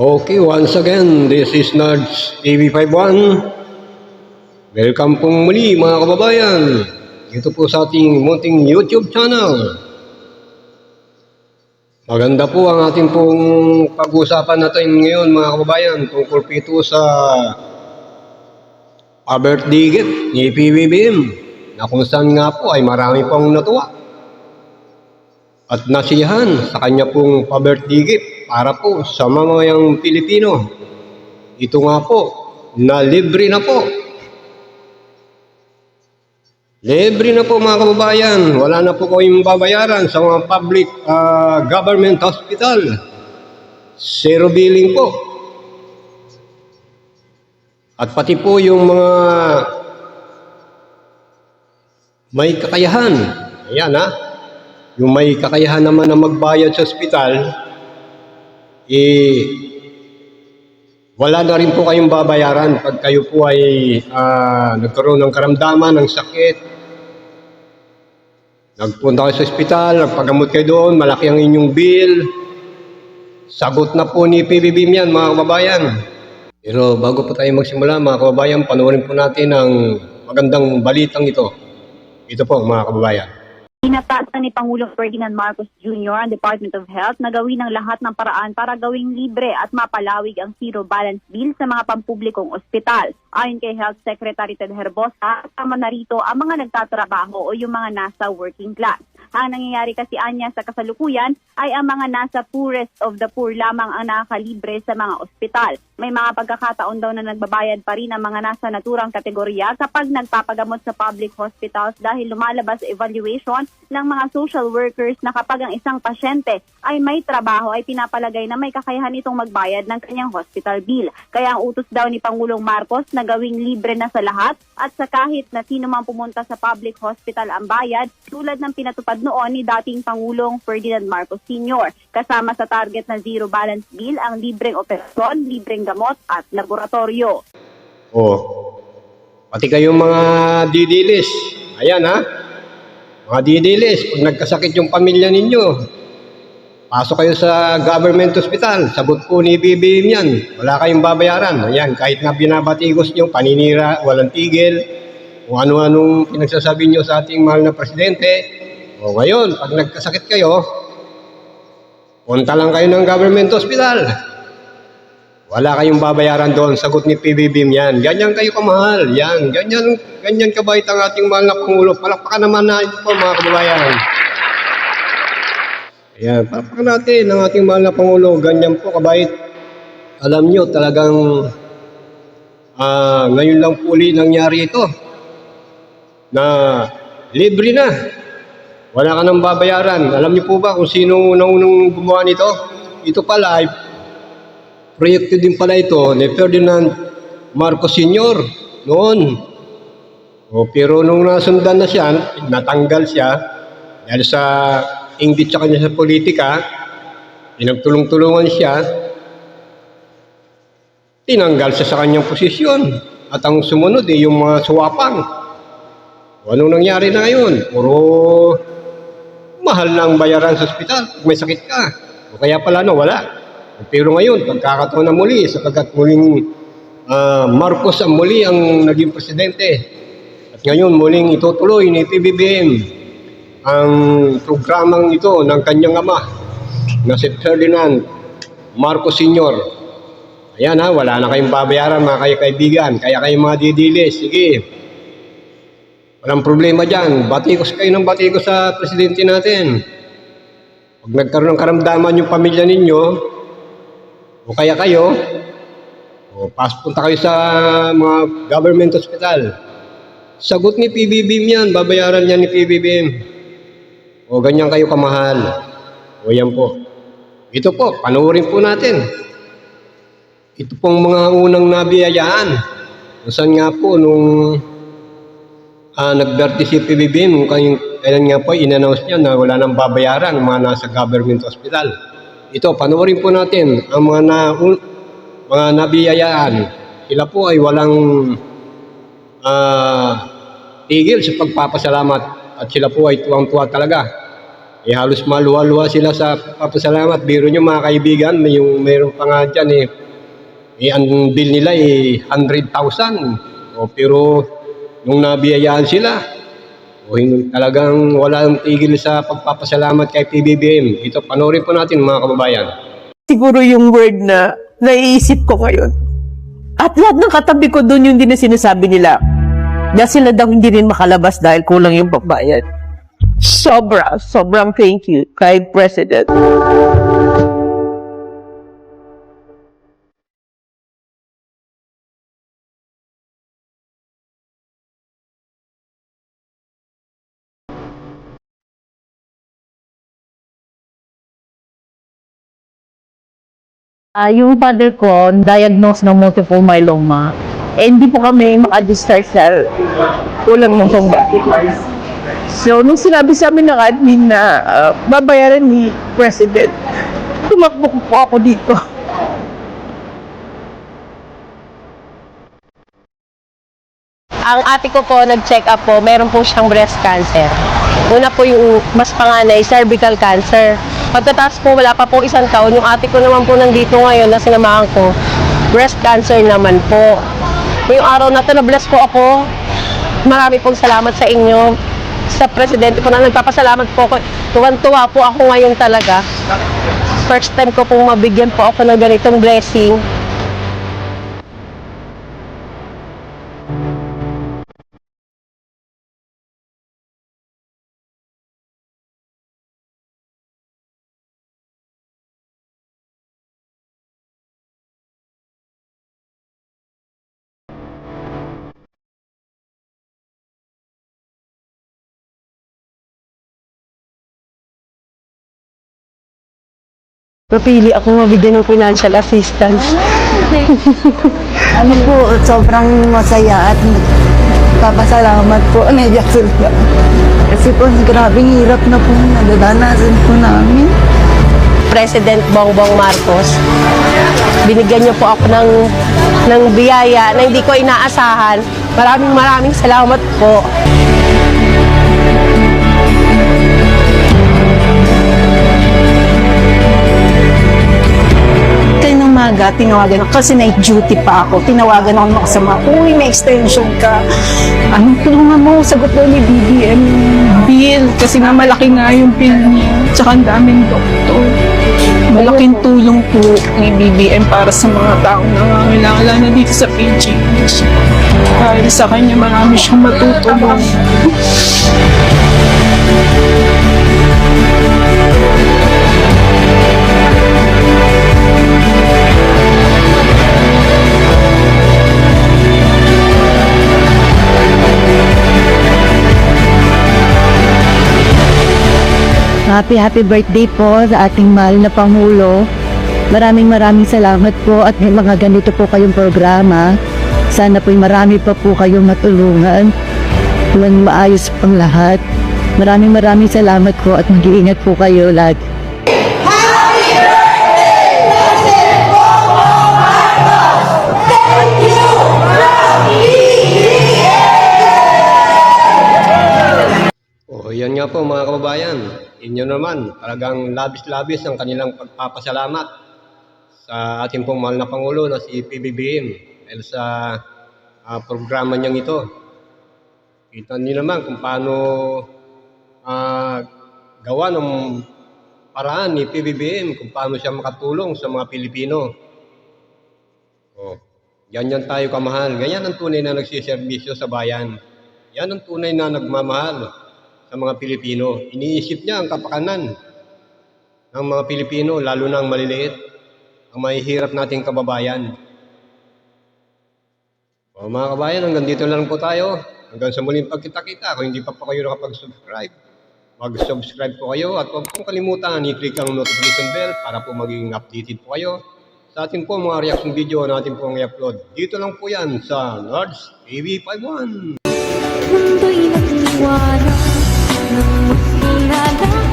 Okay, once again, this is Nards TV51. Welcome pong muli mga kababayan. Dito po sa ating munting YouTube channel. Maganda po ang ating pong pag-usapan natin ngayon mga kababayan tungkol po ito sa pa-birthday gift ni PBBM na kung saan nga po ay marami pong natuwa at nasiyahan sa kanya pong pa-birthday gift para po sa mamayang Pilipino. Ito nga po, na libre na po. Libre na po mga kababayan. Wala na po kayong babayaran sa mga public ah, government hospital. Zero billing po. At pati po yung mga may kakayahan. Ayan ha. Yung may kakayahan naman na magbayad sa ospital, eh, wala na rin po kayong babayaran pag kayo po ay ah, nagkaroon ng karamdaman, ng sakit. Nagpunta kayo sa ospital, nagpagamot kayo doon, malaki ang inyong bill. Sagot na po ni PBBM yan, mga kababayan. Pero bago po tayo magsimula, mga kababayan, panoorin po natin ang magandang balitang ito. Ito po, mga kababayan. Inatasan ni Pangulong Ferdinand Marcos Jr. ang Department of Health na gawin ang lahat ng paraan para gawing libre at mapalawig ang zero balance bill sa mga pampublikong ospital. Ayon kay Health Secretary Ted Herbosa, tama na rito ang mga nagtatrabaho o yung mga nasa working class. Ang nangyayari kasi anya sa kasalukuyan ay ang mga nasa poorest of the poor lamang ang nakakalibre sa mga ospital. May mga pagkakataon daw na nagbabayad pa rin ang mga nasa naturang kategorya kapag nagpapagamot sa public hospitals dahil lumalabas sa evaluation ng mga social workers na kapag ang isang pasyente ay may trabaho ay pinapalagay na may kakayahan itong magbayad ng kanyang hospital bill. Kaya ang utos daw ni Pangulong Marcos na gawing libre na sa lahat at sa kahit na sino man pumunta sa public hospital ang bayad tulad ng pinatupad noon ni dating Pangulong Ferdinand Marcos Sr. Kasama sa target na zero balance bill ang libreng operasyon, libreng gamot at laboratorio. Oh. Pati kayong mga didilis. Ayan ha. Mga didilis, pag nagkasakit yung pamilya ninyo, pasok kayo sa government hospital. Sagot po ni BBM yan. Wala kayong babayaran. Ayan, kahit nga binabatigos nyo, paninira, walang tigil, kung ano-anong pinagsasabi nyo sa ating mahal na presidente. O ngayon, pag nagkasakit kayo, punta lang kayo ng government hospital. Wala kayong babayaran doon. Sagot ni PBBM yan. Ganyan kayo kamahal. Yan. Ganyan, ganyan kabait ang ating mahal na Pangulo. Palakpakan naman na ito po mga kababayan. Ayan. Palakpakan natin ang ating mahal na Pangulo. Ganyan po kabait. Alam nyo talagang ah, ngayon lang po ulit nangyari ito. Na libre na. Wala ka nang babayaran. Alam niyo po ba kung sino unang-unang gumawa nito? Ito pala ay proyekto din pala ito ni Ferdinand Marcos Sr. noon. O, pero nung nasundan na siya, natanggal siya dahil sa inggit sa kanya sa politika, pinagtulong-tulungan siya, tinanggal siya sa kanyang posisyon. At ang sumunod eh, yung mga suwapang. O, anong nangyari na ngayon? Puro mahal ang bayaran sa ospital kung may sakit ka. O kaya pala no, wala. Pero ngayon, pagkakataon na muli, sapagkat muling ah, Marcos ang muli ang naging presidente. At ngayon, muling itutuloy ni PBBM ang programang ito ng kanyang ama na si Ferdinand Marcos Sr. Ayan ha, wala na kayong babayaran mga kayo kaibigan, kaya kayong mga didilis, sige. Walang problema dyan, batikos kayo ng batikos sa presidente natin. Pag nagkaroon ng karamdaman yung pamilya ninyo, o kaya kayo, o pas punta kayo sa mga government hospital. Sagot ni PBBM yan, babayaran yan ni PBBM. O ganyan kayo kamahal. O yan po. Ito po, panoorin po natin. Ito pong mga unang nabiyayaan. Saan nga po, nung ah, nag-birthday si PBBM, kailan nga po, in-announce niya na wala nang babayaran mga nasa government hospital. Ito, panoorin po natin ang mga na, mga nabiyayaan. Sila po ay walang ah, tigil sa pagpapasalamat at sila po ay tuwang-tuwa talaga. Eh, halos maluwa-luwa sila sa papasalamat. Biro nyo mga kaibigan, may yung mayroon pa nga dyan eh, eh ang bill nila eh 100,000. O, pero nung nabiyayaan sila, talagang walang tigil sa pagpapasalamat kay PBBM. Ito, panoorin po natin mga kababayan. siguro yung word na naiisip ko ngayon. At lahat ng katabi ko doon yung din na sinasabi nila na sila daw hindi rin makalabas dahil kulang yung pagbayad. Sobra, sobrang thank you kay President. Ah, yung father ko, diagnosed ng multiple myeloma. Eh, hindi po kami maka-discharge dahil kulang ng pambayad. So, nung sinabi sa amin ng admin na ah, babayaran ni President, tumakbo po ako dito. Ang ate ko po, nag-check up po, meron po siyang breast cancer. Una po yung mas panganay, cervical cancer. Pagkatapos po, wala pa po isang taon, yung ate ko naman po nandito ngayon na sinamahan ko, breast cancer naman po. Ngayong araw na to, na-bless po ako. Marami pong salamat sa inyo. Sa presidente po na nagpapasalamat po ako. Tuwan-tuwa po ako ngayon talaga. First time ko pong mabigyan po ako ng ganitong blessing. Napili ako mabigyan ng financial assistance. Ano po, sobrang masaya at papasalamat po. Naiyak sila. Kasi po, grabing hirap na po nadadanasan po namin. President Bongbong Marcos. Binigyan niyo po ako ng ng biyaya na hindi ko inaasahan. Maraming maraming salamat po. Kaya ng maga, tinawagan ako kasi night duty pa ako. Tinawagan ako ng makasama. Uy, may extension ka. Anong tulungan mo? Sagot daw ni BBM bill. Kasi nga malaki nga yung bill niya. Tsaka ang daming doktor. Malaking tulong po ni BBM para sa mga taong nangangailangan na dito sa PGH. Dahil sa kanya marami siyang matutulong. Happy, happy birthday po sa ating mahal na Pangulo. Maraming maraming salamat po at may mga ganito po kayong programa. Sana po'y marami pa po kayong matulungan. Tuwang maayos pang lahat. Maraming maraming salamat po at mag-iingat po kayo lagi. Nga po mga kababayan. Inyo naman, talagang labis-labis ang kanilang pagpapasalamat sa ating pong mahal na Pangulo na si PBBM dahil sa ah, programa niyang ito. Kita niyo naman kung paano ah, gawa ng paraan ni PBBM kung paano siya makatulong sa mga Pilipino. Oh, yan yan tayo kamahal. Ganyan ang tunay na nagsiservisyo sa bayan. Yan ang tunay na nagmamahal sa mga Pilipino. Iniisip niya ang kapakanan ng mga Pilipino, lalo na ang maliliit, ang mahihirap nating kababayan. O mga kabayan, hanggang dito lang po tayo. Hanggang sa muling pagkita-kita. Kung hindi pa po kayo nakapag-subscribe, mag-subscribe po kayo at huwag pong kalimutan i-click ang notification bell para po maging updated po kayo sa ating po mga reaction video na ating pong i-upload. Dito lang po yan sa Large TV 51. mundo'y nagliwanag ng mas